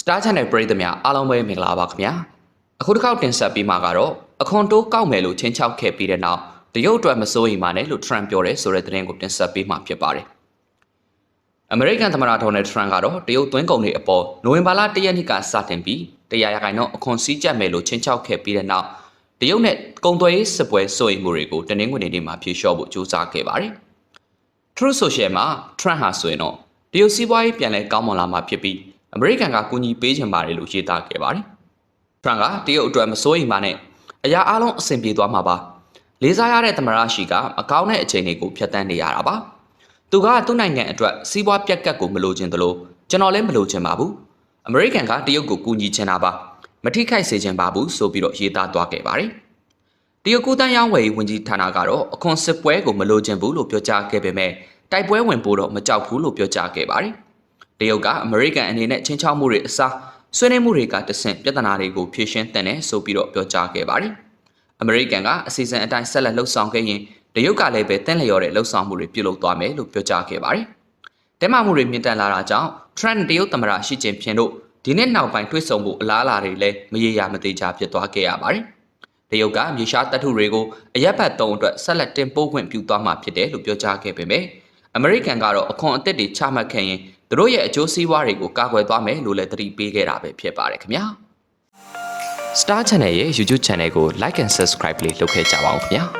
Star Channel ပရိသတ်များအားလုံးပဲမင်္ဂလာပါခင်ဗျာအခုတစ်ခေါက်တင်ဆက်ပေးမှာကတော့အခွန်တိုးကောက်မယ်လို့ချင်းချောက်ခဲ့ပြီးတဲ့နောက်တရုတ်အတွက်မစိုးရိမ်ပါနဲ့လို့ Trump ပြောတယ်ဆိုတဲ့သတင်းကိုတင်ဆက်ပေးမှာဖြစ်ပါတယ်အမေရိကန်သမ္မတဒေါ်နယ်ထရန့်ကတော့တရုတ်သွင်းကုန်တွေအပေါ်နိုဝင်ဘာလ၁ရက်နေ့ကစတင်ပြီးတရားရဂိုင်တော့အခွန်စည်းကြပ်မယ်လို့ချင်းချောက်ခဲ့ပြီးတဲ့နောက်တရုတ်နဲ့ကုန်သွယ်ရေးစစ်ပွဲစိုးရိမ်မှုတွေကိုတနင်္ဂနွေနေ့မှာဖြေလျှော့ဖို့ကြိုးစားခဲ့ပါတယ်။ True Social မှာ Trump ဟာဆိုရင်တော့တရုတ်စီးပွားရေးပြန်လဲကောင်းမွန်လာမှာဖြစ်ပြီး အမေရိကန်ကကူညီပေးချင်ပါတယ်လို့ရေးသားခဲ့ပါတယ်။ Trump ကတရုတ်အတွက်မစိုးရိမ်ပါနဲ့အရာအလုံးအဆင်ပြေသွားမှာပါ။လေးစားရတဲ့သမ္မတရှိကမကောင်းတဲ့အခြေအနေကိုဖျက်ဆီးနေရတာပါ။သူကသူ့နိုင်ငံအတွက်စီးပွားပြက်ကတ်ကိုမလိုချင်သလိုကျွန်တော်လည်းမလိုချင်ပါဘူး။အမေရိကန်ကတရုတ်ကိုကူညီချင်တာပါ။မထိခိုက်စေချင်ပါဘူးဆိုပြီးတော့ရေးသားသွားခဲ့ပါတယ်။တရုတ်ကူးတန်းရောင်းဝယ်ရေးဝန်ကြီးဌာနကတော့အခွန်စစ်ပွဲကိုမလိုချင်ဘူးလို့ပြောကြားခဲ့ပေမဲ့တိုက်ပွဲဝင်ဖို့တော့မကြောက်ဘူးလို့ပြောကြားခဲ့ပါတယ်။ တရုတ်ကအမေရိကန်အနေနဲ့ချင်းချောက်မှုတွေအစားဆွေးနွေးမှုတွေကတဆင့်ပြဿနာတွေကိုဖြေရှင်းတဲ့နဲ့ဆိုပြီးတော့ပြောကြားခဲ့ပါတယ်။အမေရိကန်ကအစီအစဉ်အတိုင်းဆက်လက်လှုပ်ဆောင်ခဲ့ရင်တရုတ်ကလည်းပဲတင့်လျော်တဲ့လှုပ်ဆောင်မှုတွေပြုလုပ်သွားမယ်လို့ပြောကြားခဲ့ပါတယ်။တဲမာမှုတွေမြင့်တက်လာတာကြောင့် Trump တရုတ်သမ္မတရှီကျင်ဖျင်တို့ဒီနေ့နောက်ပိုင်းတွေ့ဆုံဖို့အလားအလာတွေလည်းမရေရာမသေးချာဖြစ်သွားခဲ့ရပါတယ်။တရုတ်ကမြေရှားတပ်ထုတွေကိုအရက်ဘတ်သုံးအတွက်ဆက်လက်တင်ပို့ခွင့်ပြုသွားမှာဖြစ်တယ်လို့ပြောကြားခဲ့ပေမဲ့အမေရိကန်ကတော့အခွန်အသစ်တွေချမှတ်ခဲ့ရင် သူတို့ရဲ့အကျိုးစီးပွားတွေကိုကာကွယ်သွားမယ်လို့လည်းသတိပေးခဲ့တာပဲဖြစ်ပါတယ်ခင်ဗျာ Star Channel ရဲ့ YouTube Channel ကို Like and Subscribe လေးလုပ်ခဲ့ကြပါဦးခင်ဗျာ